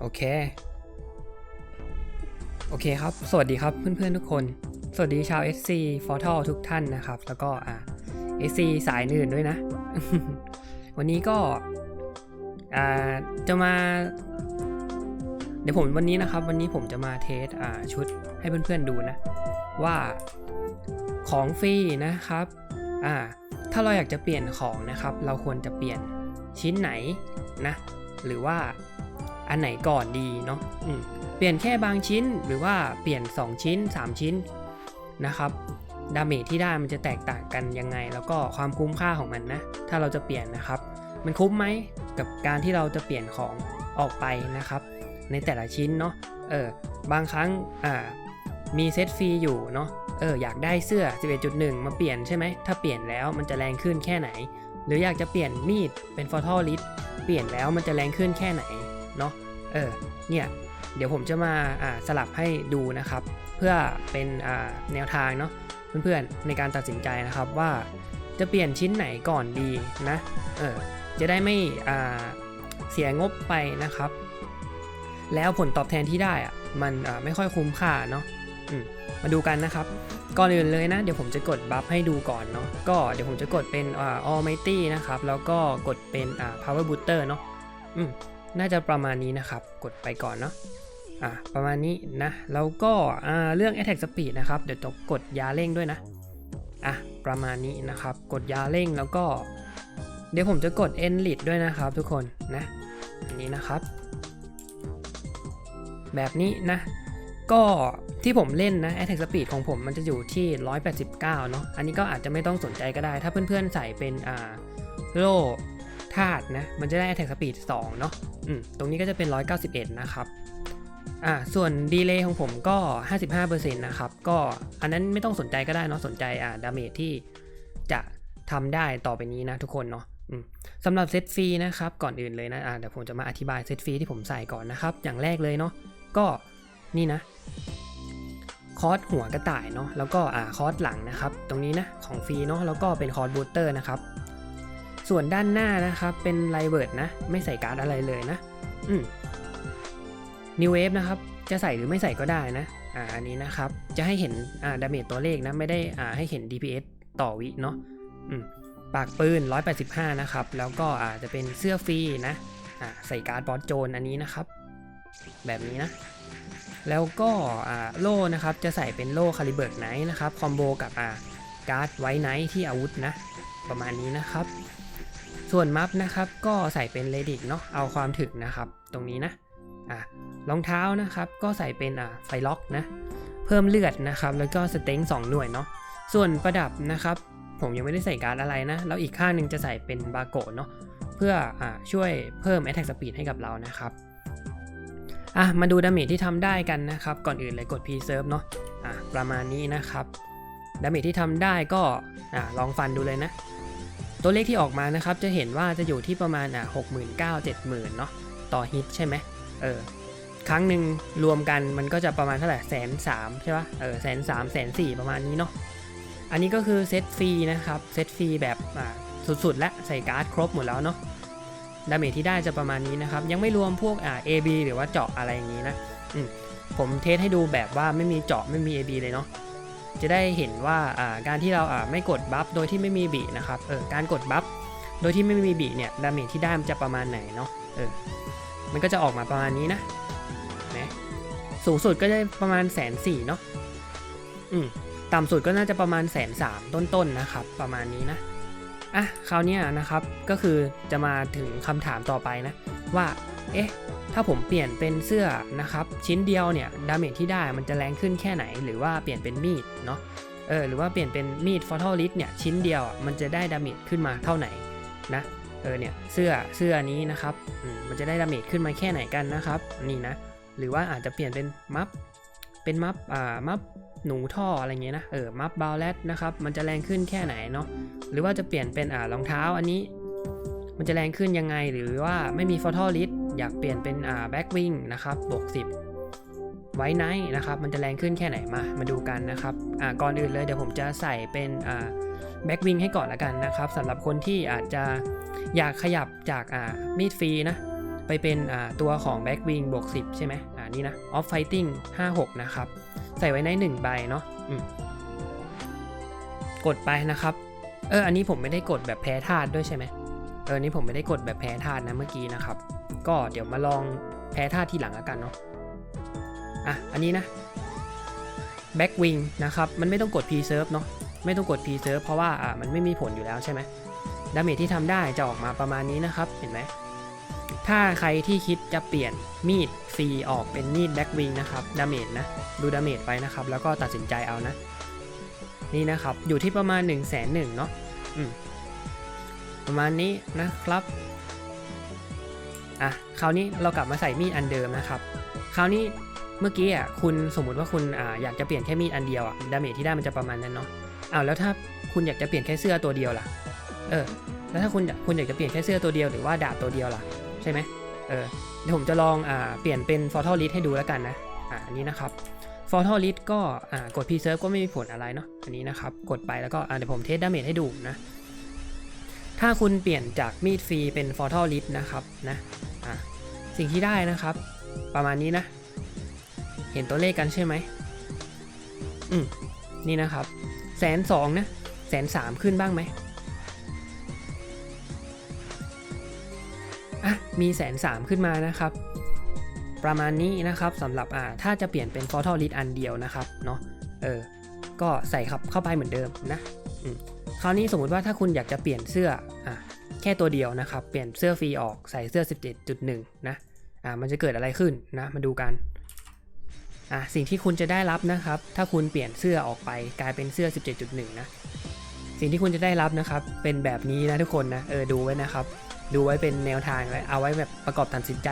โอเค โอเคครับ สวัสดีครับเพื่อนๆทุกคน สวัสดีชาว SC f o r t a l ทุกท่านนะครับ แล้วก็อ่า SC สายอื่นด้วยนะ วันนี้ก็อ่าจะมา เดี๋ยวผมวันนี้นะครับ วันนี้ผมจะมาเทสอ่าชุดให้เพื่อนๆดูนะ ว่าของฟรีนะครับอ่าถ้าเราอยากจะเปลี่ยนของนะครับ เราควรจะเปลี่ยนชิ้นไหนนะ หรือว่า อันไหนก่อนดีเนาะเปลี่ยนแค่บางชิ้นหรือว่าเปลี่ยน 2 ชิ้น 3 ชิ้นนะครับดาเมจที่ได้มันจะแตกต่างกันยังไง แล้วก็ความคุ้มค่าของมันนะ ถ้าเราจะเปลี่ยนนะครับ มันคุ้มไหมกับการที่เราจะเปลี่ยนของออกไปนะครับ ในแต่ละชิ้นเนาะเออบางครั้งอ่ามีเซตฟรีอยู่เนาะเอออยากได้เสื้อ 11.1 มาเปลี่ยนใช่ไหมถ้าเปลี่ยนแล้วมันจะแรงขึ้นแค่ไหน หรืออยากจะเปลี่ยนมีดเป็นฟอร์ทัลลิสเปลี่ยนแล้วมันจะแรงขึ้นแค่ไหน เนาะเออเนี่ยเดี๋ยวผมจะมาสลับให้ดูนะครับ เพื่อเป็นแนวทางเนาะเพื่อนๆในการตัดสินใจนะครับว่าจะเปลี่ยนชิ้นไหนก่อนดีนะเออจะได้ไม่เสียงบไปนะครับ แล้วผลตอบแทนที่ได้อะมันไม่ค่อยคุ้มค่าเนาะมมาดูกันนะครับ ก่อนอื่นเลยนะ เดี๋ยวผมจะกดบัฟให้ดูก่อนเนาะก็เดี๋ยวผมจะกดเป็นอ่า Almighty นะครับ แล้วก็กดเป็นอ่า Power Booster เนาะอืม น่าจะประมาณนี้นะครับ กดไปก่อนเนาะอ่าประมาณนี้นะแล้วก็อ่าเรื่อง Attack Speed นะครับเดี๋ยวต้องกดยาเร่งด้วยนะอะประมาณนี้นะครับ กดยาเร่งแล้วก็ เดี๋ยวผมจะกด e n l i t ด้วยนะครับทุกคนนะอันนี้นะครับ แบบนี้นะก็ที่ผมเล่นนะ Attack Speed ของผมมันจะอยู่ที่ 189 เนาะ อันนี้ก็อาจจะไม่ต้องสนใจก็ได้ ถ้าเพื่อนๆใส่เป็นอ่าโล ธาตุนะ มันจะได้ Attack Speed 2 เนาะอืมตรงนี้ก็จะเป็น 191 นะครับอ่าส่วนดีเลย์ของผมก็ 55%นะครับ ก็อันนั้นไม่ต้องสนใจก็ได้เนาะสนใจอ่าดาเมจที่จะทำได้ต่อไปนี้นะทุกคนเนาะอืมสำหรับเซตฟรีนะครับก่อนอื่นเลยนะอ่าเดี๋ยวผมจะมาอธิบายเซตฟรีที่ผมใส่ก่อนนะครับ อย่างแรกเลยเนาะก็นี่นะ คอร์สหัวกระต่ายเนาะแล้วก็อ่าคอร์สหลังนะครับ ตรงนี้นะของฟรีเนาะแล้วก็เป็นคอร์สบูสเตอร์นะครับ ส่วนด้านหน้านะครับเป็นไลเวิร์ดนะ ไม่ใส่การ์ดอะไรเลยนะ อืมนิวเวฟนะครับ จะใส่หรือไม่ใส่ก็ได้นะ อ่าอันนี้นะครับ จะให้เห็นอ่าดาเมจตัวเลขนะ ไม่ได้อ่าให้เห็น DPS ต่อวิเนาะอืมปากปืน 185 นะครับ แล้วก็อาจจะเป็นเสื้อฟรีนะอ่าใส่การ์ดบอสโจนอันนี้นะครับ แบบนี้นะ แล้วก็อ่าโล่นะครับ จะใส่เป็นโล่คาลิเบิร์กไนท์นะครับ คอมโบกับอ่าการ์ดไวท์ไนท์ที่อาวุธนะ ประมาณนี้นะครับ ส่วนมัฟนะครับก็ใส่เป็นเลดิกเนาะเอาความถึกนะครับ ตรงนี้นะอ่ารองเท้านะครับก็ใส่เป็นอ่าไฟล็อกนะเพิ่มเลือดนะครับแล้วก็สเต็ง2หน่วยเนาะส่วนประดับนะครับ ผมยังไม่ได้ใส่การ์ดอะไรนะแล้วอีกข้างหนึ่งจะใส่เป็นบาโกะเนาะเพื่ออ่าช่วยเพิ่ม Attack Speed ให้กับเรานะครับอะมาดูดาเมจที่ทำได้กันนะครับ ก่อนอื่นเลยกด Preserve เนาะอะประมาณนี้นะครับดาเมจที่ทำได้ก็อะลองฟันดูเลยนะ ตัวเลขที่ออกมานะครับจะเห็นว่าจะอยู่ที่ประมาณอะหกหมื่นเก้าเจ็ดหมื่นเนาะต่อฮิตใช่ไหมเออครั้งหนึ่งรวมกันมันก็จะประมาณเท่าไหร่แสนสามใช่ปะเออแสนสามแสนสี่ประมาณนี้เนาะอันนี้ก็คือเซตฟรีนะครับเซตฟรีแบบอ่าสุดๆและใส่การ์ดครบหมดแล้วเนาะดาเมจที่ได้จะประมาณนี้นะครับ ยังไม่รวมพวกอ่า AB หรือว่าเจาะอะไรอย่างนี้นะอืมผมเทสให้ดูแบบว่าไม่มีเจาะไม่มี AB เลยเนาะ จะได้เห็นว่าการที่เราไม่กดบัฟโดยที่ไม่มีบีนะครับเออการกดบัฟโดยที่ไม่มีบีเนี่ยดาเมจที่ได้มันจะประมาณไหนเนาะเออมันก็จะออกมาประมาณนี้นะนะสูงสุดก็ได้ประมาณแสนสี่เนาะอืมต่ำสุดก็น่าจะประมาณแสนสามต้นๆนะครับ ประมาณนี้นะอะคราวนี้นะครับก็คือจะมาถึงคำถามต่อไปนะว่า เอ๊ะ ถ้าผมเปลี่ยนเป็นเสื้อนะครับชิ้นเดียวเนี่ยดาเมจที่ได้มันจะแรงขึ้นแค่ไหน หรือว่าเปลี่ยนเป็นมีดเนาะเออหรือว่าเปลี่ยนเป็นมีดฟอทัลลิสเนี่ยชิ้นเดียวมันจะได้ดาเมจขึ้นมาเท่าไหนนะเออเนี่ยเสื้อเสื้อนี้นะครับมันจะได้ดาเมจขึ้นมาแค่ไหนกันนะครับนี่นะหรือว่าอาจจะเปลี่ยนเป็นมัฟเป็นมัฟอ่ามัฟหนูท่ออะไรเงี้ยนะเออมัฟบาลเลตนะครับมันจะแรงขึ้นแค่ไหนเนาะหรือว่าจะเปลี่ยนเป็นอ่ารองเท้าอันนี้ มันจะแรงขึ้นยังไงหรือว่าไม่มีฟอทัลลิส อยากเปลี่ยนเป็นอ่าแบ็กวิงนะครับบวก10 ไว้ไนท์นะครับ มันจะแรงขึ้นแค่ไหนมา มาดูกันนะครับอ่าก่อนอื่นเลยเดี๋ยวผมจะใส่เป็นอ่าแบ็กวิงให้ก่อนละกันนะครับสำหรับคนที่อาจจะอยากขยับจากอ่ามีดฟรีนะ ไปเป็นอ่าตัวของ Back Wing บวก10 ใช่ไหมอ่านี่นะ Off Fighting 56 นะครับ ใส่ไว้ใน1ใบเนาะกดไปนะครับ เออ อันนี้ผมไม่ได้กดแบบแพ้ธาตุด้วยใช่ไหมเออ นี่ผมไม่ได้กดแบบแพ้ธาตุนะเมื่อกี้นะครับ ก็เดี๋ยวมาลองแพ้ธาทีหลังแล้วกันเนาะอะอันนี้นะ Back Wing นะครับมันไม่ต้องกด Preserve เนาะไม่ต้องกด Preserve เพราะว่าอ่ามันไม่มีผลอยู่แล้วใช่ไหมดาเมจที่ทำได้จะออกมาประมาณนี้นะครับเห็นไหมถ้าใครที่คิดจะเปลี่ยนมีดฟรีออกเป็นมีดแบ็กวิงนะครับดาเมจนะดูดาเมจไปนะครับ แล้วก็ตัดสินใจเอานะ นี่นะครับ อยู่ที่ประมาณ1นึ่งแสนหนึ่งเนาะประมาณนี้นะครับ อะคราวนี้เรากลับมาใส่มีดอันเดิมนะครับคราวนี้เมื่อกี้อะคุณสมมุติว่าคุณอ่าอยากจะเปลี่ยนแค่มีดอันเดียวอะดาเมจที่ได้มันจะประมาณนั้นเนาะอ้าวแล้วถ้าคุณอยากจะเปลี่ยนแค่เสื้อตัวเดียวล่ะเออแล้วถ้าคุณอยากคุณอยากจะเปลี่ยนแค่เสื้อตัวเดียวหรือว่าดาบตัวเดียวล่ะใช่ไหมเออเดี๋ยวผมจะลองอ่าเปลี่ยนเป็น f o r t a l List ให้ดูแล้วกันนะอ่าอันนี้นะครับ f o r t a l List ก็อ่ากด Preserve ก็ไม่มีผลอะไรเนาะอันนี้นะครับกดไปแล้วก็อ่าเดี๋ยวผมเทสดาเมจให้ดูนะ ถ้าคุณเปลี่ยนจากมีดฟรีเป็น f o r t a l List นะครับนะสิ่งที่ได้นะครับ ประมาณนี้นะ เห็นตัวเลขกันใช่ไหมอืมนี่นะครับแสนสองนะแสนสามขึ้นบ้างไหมอะมีแสนสามขึ้นมานะครับ ประมาณนี้นะครับสำหรับอ่าถ้าจะเปลี่ยนเป็น Photo List อันเดียวนะครับเนาะเออก็ใส่ครับเข้าไปเหมือนเดิมนะอืม คราวนี้สมมุติว่าถ้าคุณอยากจะเปลี่ยนเสื้ออะแค่ตัวเดียวนะครับ เปลี่ยนเสื้อฟรีออกใส่เสื้อ 17.1 นะอ่ามันจะเกิดอะไรขึ้นนะมาดูกันอะสิ่งที่คุณจะได้รับนะครับ ถ้าคุณเปลี่ยนเสื้อออกไปกลายเป็นเสื้อ 17.1 นะสิ่งที่คุณจะได้รับนะครับ เป็นแบบนี้นะทุกคนนะเออดูไว้นะครับ ดูไว้เป็นแนวทางไว้เอาไว้แบบประกอบตัดสินใจ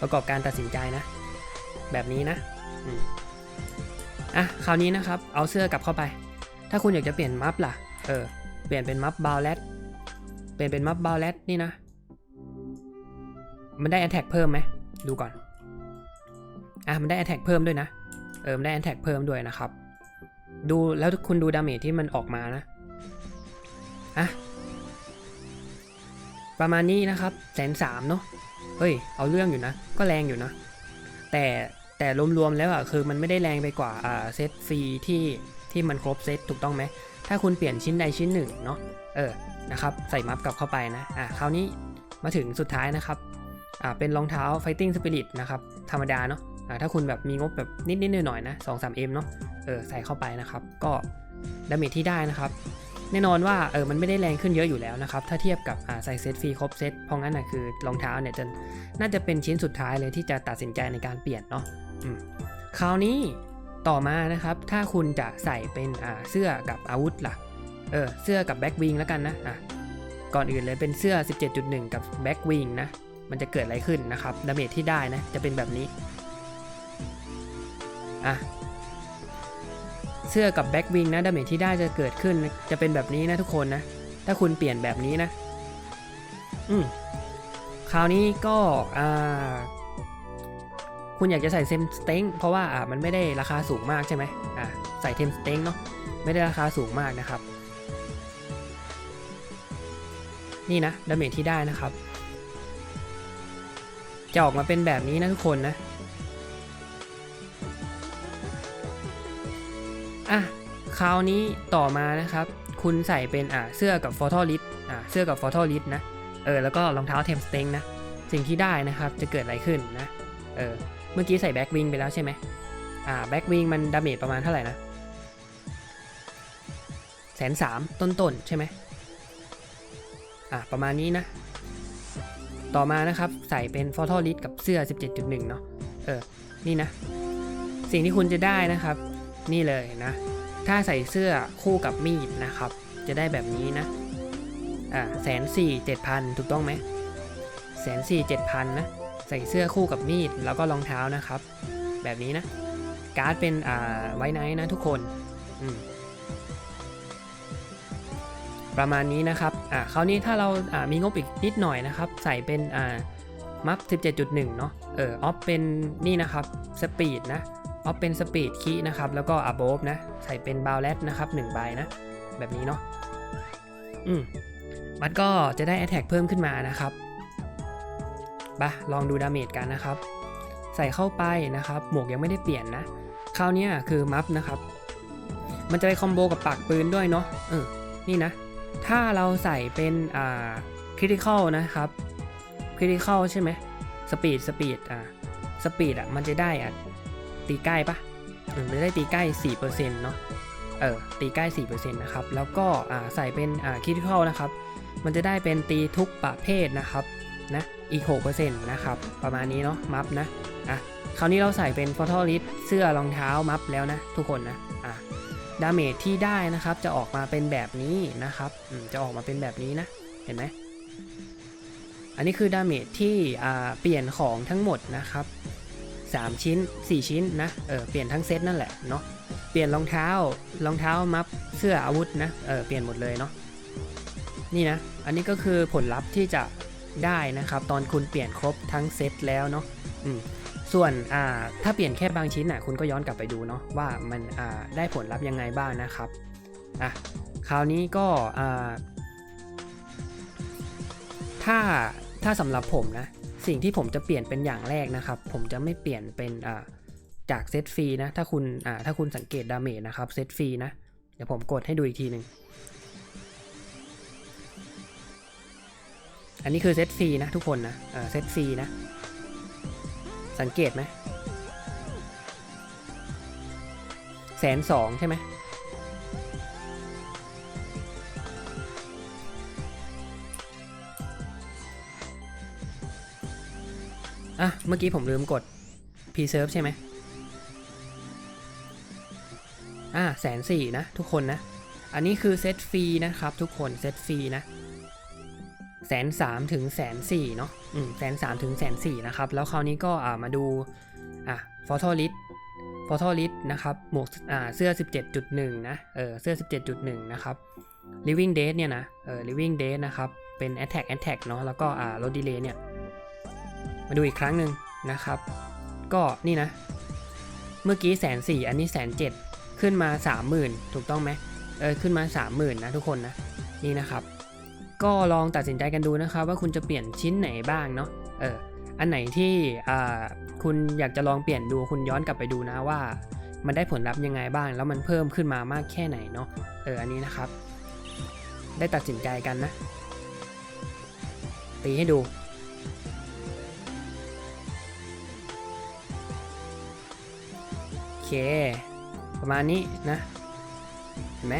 ประกอบการตัดสินใจนะ แบบนี้นะอะคราวนี้นะครับ เอาเสื้อกลับเข้าไป ถ้าคุณอยากจะเปลี่ยนมัฟล่ะ เออ เปลี่ยนเป็นมัฟบาลเลตเปลี่ยนเป็นมัฟบาลเลตนี่นะ มันได้ attack เพิ่มไหม ดูก่อน อะ มันได้ attack เพิ่มด้วยนะ เออ มันได้ attack เพิ่มด้วยนะครับ ดูแล้วคุณดูดาเมจที่มันออกมานะ อะ ประมาณนี้นะครับ แสนสามเนาะ เฮ้ย เอาเรื่องอยู่นะ ก็แรงอยู่นะ แต่แต่รวมๆแล้วอะคือมันไม่ได้แรงไปกว่าเซตฟรีที่ที่มันครบเซตถูกต้องไหม ถ้าคุณเปลี่ยนชิ้นใดชิ้นหนึ่งเนาะเออนะครับใส่มัฟกลับเข้าไปนะอะคราวนี้มาถึงสุดท้ายนะครับอ่าเป็นรองเท้า Fighting Spirit นะครับธรรมดาเนาะอ่าถ้าคุณแบบมีงบแบบนิดๆหน่อยๆนะ2 3 m เอ็มเนาะเออใส่เข้าไปนะครับ ก็ดาเมจที่ได้นะครับ แน่นอนว่าเออมันไม่ได้แรงขึ้นเยอะอยู่แล้วนะครับ ถ้าเทียบกับอ่าใส่เซตฟรีครบเซตเพราะงั้นนะคือรองเท้าเนี่ยจะน่าจะเป็นชิ้นสุดท้ายเลยที่จะตัดสินใจในการเปลี่ยนเนาะอืมคราวนี้ ต่อมานะครับถ้าคุณจะใส่เป็นเสื้อกับอาวุธล่ะเออเสื้อกับแบ็กวิงแล้วกันนะอะก่อนอื่นเลยเป็นเสื้อ 17.1 กับแบ็กวิงนะมันจะเกิดอะไรขึ้นนะครับดาเมจที่ได้นะจะเป็นแบบนี้อะเสื้อกับแบ็กวิงนะดาเมจที่ได้จะเกิดขึ้นจะเป็นแบบนี้นะทุกคนนะถ้าคุณเปลี่ยนแบบนี้นะอืมคราวนี้ก็อ่า คุณอยากจะใส่เซมสเต็งเพราะว่าอ่ามันไม่ได้ราคาสูงมากใช่ไหมอ่าใส่เทมสเต็งเนาะไม่ได้ราคาสูงมากนะครับ นี่นะดาเมจที่ได้นะครับ จะออกมาเป็นแบบนี้นะทุกคนนะอะคราวนี้ต่อมานะครับ คุณใส่เป็นอ่าเสื้อกับฟอ t ทอลิสอ่าเสื้อกับฟอ t ทอลิสนะเออแล้วก็รองเท้าเทมสเต็งนะสิ่งที่ได้นะครับจะเกิดอะไรขึ้นนะเออ เมื่อกี้ใส่แบ็กวิงไปแล้วใช่ไหมอ่าแบ็กวิงมันดาเมจประมาณเท่าไหร่นะแสนสามต้นๆใช่ไหมอ่าประมาณนี้นะ ต่อมานะครับใส่เป็นฟอทอลิสกับเสื้อ 17.1 เนาะเออ นี่นะ สิ่งที่คุณจะได้นะครับ นี่เลยนะ ถ้าใส่เสื้อคู่กับมีดนะครับ จะได้แบบนี้นะ อ่าแสนสี่เจ็ดพันถูกต้องไหมแสนสี่เจ็ดพันนะ ใส่เสื้อคู่กับมีดแล้วก็รองเท้านะครับ แบบนี้นะ การ์ดเป็นอ่าไว้ไนท์นะทุกคนประมาณนี้นะครับอ่าคราวนี้ถ้าเราอ่ามีงบอีกนิดหน่อยนะครับ ใส่เป็นอ่ามัฟ17.1 เนาะเออออฟเป็นนี่นะครับสปีดนะออฟเป็นสปีดคีนะครับ แล้วก็อับโบนะใส่เป็นบาวเลตนะครับ1ใบนะ แบบนี้เนาะอืมมันก็จะได้ Attack เพิ่มขึ้นมานะครับ ปะลองดูดาเมจกันนะครับ ใส่เข้าไปนะครับ หมวกยังไม่ได้เปลี่ยนนะ คราวนี้คือมัฟนะครับ มันจะไปคอมโบกับปากปืนด้วยเนาะ เออ นี่นะ ถ้าเราใส่เป็นอ่าคริติคอลนะครับคริติคอลใช่ไหมสปีดสปีดอ่าสปีดอะมันจะได้อะตีใกล้ปะอืมมันจะได้ตีใกล้4%เนาะเออตีใกล้4%นะครับ แล้วก็อ่าใส่เป็นอ่าคริติคอลนะครับ มันจะได้เป็นตีทุกประเภทนะครับนะ อีก 6%นะครับ ประมาณนี้เนาะมัฟนะอะคราวนี้เราใส่เป็นฟอทอลิสเสื้อรองเท้ามัฟแล้วนะ ทุกคนนะอะดาเมจที่ได้นะครับจะออกมาเป็นแบบนี้นะครับจะออกมาเป็นแบบนี้นะเห็นไหมอันนี้คือดาเมจที่เปลี่ยนของทั้งหมดนะครับ 3 ชิ้น 4 ชิ้นนะเออเปลี่ยนทั้งเซตนั่นแหละเนาะเปลี่ยนรองเท้ารองเท้ามัฟเสื้ออาวุธนะเออเปลี่ยนหมดเลยเนาะนี่นะอันนี้ก็คือผลลัพธ์ที่จะ ได้นะครับ ตอนคุณเปลี่ยนครบทั้งเซตแล้วเนาะส่วนถ้าเปลี่ยนแค่บางชิ้นอะคุณก็ย้อนกลับไปดูเนาะว่ามันได้ผลลัพธ์ยังไงบ้างนะครับอะคราวนี้ก็ถ้าถ้าสำหรับผมนะสิ่งที่ผมจะเปลี่ยนเป็นอย่างแรกนะครับ ผมจะไม่เปลี่ยนเป็นจากเซตฟรีนะถ้าคุณถ้าคุณสังเกตดาเมจนะครับเซตฟรีนะเดี๋ยวผมกดให้ดูอีกทีหนึ่ง อันนี้คือเซตฟรีนะทุกคนนะเออเซตฟรีนะ สังเกตไหมแสนสองใช่ไหมอะ เมื่อกี้ผมลืมกด preserve ใช่ไหมอะแสนสี่นะ ทุกคนนะ อันนี้คือเซตฟรีนะครับ ทุกคนเซตฟรีนะ แสนสามถึงแสนสี่เนาะอืมแสนสามถึงแสนสี่นะครับ แล้วคราวนี้ก็อ่ามาดูอะฟอทอลิสฟอทอลิสนะครับหมวกอ่าเสื้อ 17.1 นะเออเสื้อ 17.1 นะครับ living date เนี่ยนะเออ living date นะครับ เป็น attack attack เนาะแล้วก็อ่า lode delay เนี่ย มาดูอีกครั้งหนึ่งนะครับ ก็นี่นะ เมื่อกี้แสนสี่อันนี้แสนเจ็ดขึ้นมา 30,000 ถูกต้องไหมเออขึ้นมา 30,000 นะทุกคนนะ นี่นะครับ ก็ลองตัดสินใจกันดูนะครับว่าคุณจะเปลี่ยนชิ้นไหนบ้างเนาะเอออันไหนที่คุณอยากจะลองเปลี่ยนดูคุณย้อนกลับไปดูนะว่า มันได้ผลลัพธ์ยังไงบ้าง แล้วมันเพิ่มขึ้นมามากแค่ไหนเนาะเอออันนี้นะครับ ได้ตัดสินใจกันนะ ตีให้ดูโอเค ประมาณนี้นะ เห็นไหม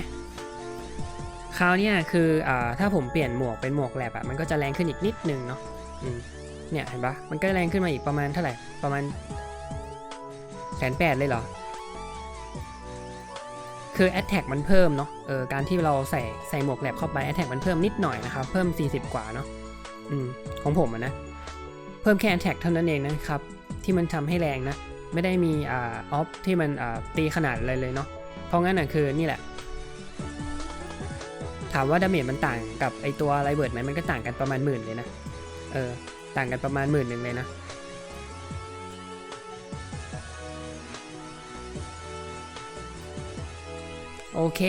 คราวนี้คืออถ้าผมเปลี่ยนหมวกเป็นหมวกแลบอะมันก็จะแรงขึ้นอีกนิดนึงเนาะเนี่ยเห็นปะมันก็แรงขึ้นมาอีกประมาณเท่าไหร่ประมาณแสนแปดเลยเหรอ คือ Attack มันเพิ่มเนาะเออการที่เราใส่ใส่หมวกแลบเข้าไป Attack มันเพิ่มนิดหน่อยนะครับ เพิ่ม 40 กว่าเนาะอืมของผมอะนะ เพิ่มแค่ Attack เท่านั้นเองนะครับ ที่มันทำให้แรงนะ ไม่ได้มีอ่าออฟที่มันอ่าตีขนาดอะไรเลยเนาะเพราะงั้นอะคือนี่แหละ ถามว่าดาเมจมันต่างกับไอตัวไรเบิร์ดไหมมันก็ต่างกันประมาณหมื่นเลยนะ เออ ต่างกันประมาณหมื่นหนึ่งเลยนะโอเค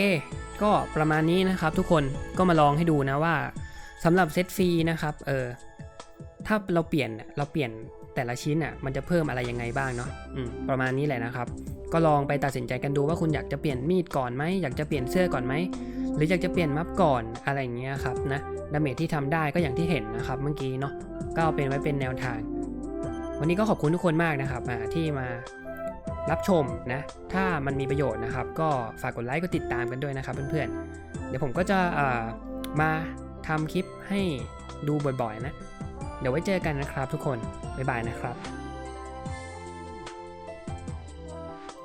ก็ประมาณนี้นะครับทุกคนก็มาลองให้ดูนะว่าสำหรับเซตฟรีนะครับ เออ ถ้าเราเปลี่ยนเราเปลี่ยน แต่ละชิ้นอะมันจะเพิ่มอะไรยังไงบ้างเนาะประมาณนี้แหละนะครับ ก็ลองไปตัดสินใจกันดูว่าคุณอยากจะเปลี่ยนมีดก่อนไหมอยากจะเปลี่ยนเสื้อก่อนไหมหรืออยากจะเปลี่ยนมัฟก่อนอะไรอย่างเงี้ยครับนะดาเมจที่ทำได้ก็อย่างที่เห็นนะครับเมื่อกี้เนาะก็เอาเป็นไว้เป็นแนวทาง วันนี้ก็ขอบคุณทุกคนมากนะครับที่มารับชมนะ ถ้ามันมีประโยชน์นะครับ ก็ฝากกดไลค์กดติดตามกันด้วยนะครับเพื่อนๆ เดี๋ยวผมก็จะมาทำคลิปให้ดูบ่อยๆนะ เดี๋ยวไว้เจอกันนะครับทุกคน บ๊ายบายนะครับ